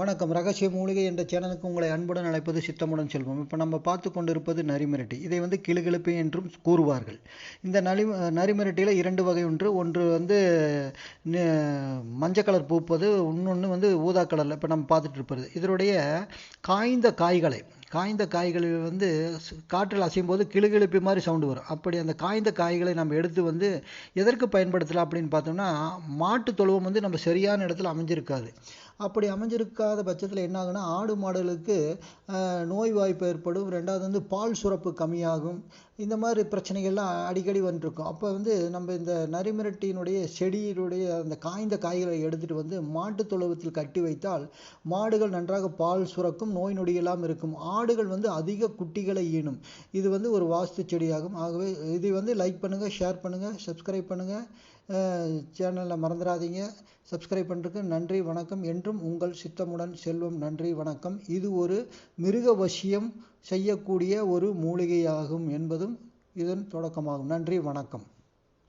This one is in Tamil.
வணக்கம். ரகசிய மூலிகை என்ற சேனலுக்கு உங்களை அன்புடன் அழைப்பது சித்தமுடன் செல்வம். இப்போ நம்ம பார்த்து கொண்டிருப்பது நரிமிரட்டி. இதை வந்து கிளுகிழப்பு என்றும் கூறுவார்கள். இந்த நலி நரிமிரட்டியில் இரண்டு வகை ஒன்று ஒன்று வந்து மஞ்சள் கலர் பூப்பது இன்னொன்று வந்து ஊதா கலரில் இப்போ நம்ம பார்த்துட்டு இருப்பது. இதனுடைய காய்ந்த காய்களை காய்ந்த காய்கள் வந்து காற்றில் அசையும் போது கிளுகிழுப்பி மாதிரி சவுண்டு வரும். அப்படி அந்த காய்ந்த காய்களை நம்ம எடுத்து வந்து எதற்கு பயன்படுத்தலாம் அப்படின்னு பார்த்தோம்னா மாட்டு தொழுவம் வந்து நம்ம சரியான இடத்துல அமைஞ்சிருக்காது. அப்படி அமைஞ்சிருக்காத பட்சத்தில் என்ன ஆகும்னா ஆடு மாடுகளுக்கு நோய் வாய்ப்பு ஏற்படும். ரெண்டாவது வந்து பால் சுரப்பு கம்மியாகும். இந்த மாதிரி பிரச்சனைகள்லாம் அடிக்கடி வந்துருக்கும். அப்போ வந்து நம்ம இந்த நரிமிரட்டியினுடைய செடியினுடைய அந்த காய்ந்த காய்களை எடுத்துட்டு வந்து மாட்டு தொழுவத்தில் கட்டி வைத்தால் மாடுகள் நன்றாக பால் சுரக்கும் நோய் நொடியெல்லாம் இருக்கும். ஆடுகள் வந்து அதிக குட்டிகளை ஈனும். இது வந்து ஒரு வாஸ்து செடியாகும். ஆகவே இதை வந்து லைக் பண்ணுங்கள் ஷேர் பண்ணுங்கள் சப்ஸ்கிரைப் பண்ணுங்கள் சேனலில் மறந்துடாதீங்க. சப்ஸ்கிரைப் பண்ணுறதுக்கு நன்றி வணக்கம். என்றும் உங்கள் சித்தமுடன் செல்வம். நன்றி வணக்கம். இது ஒரு மிருக வசியம் செய்யக்கூடிய ஒரு மூலிகையாகும் என்பதும் இதன் தொடக்கமாகும். நன்றி வணக்கம்.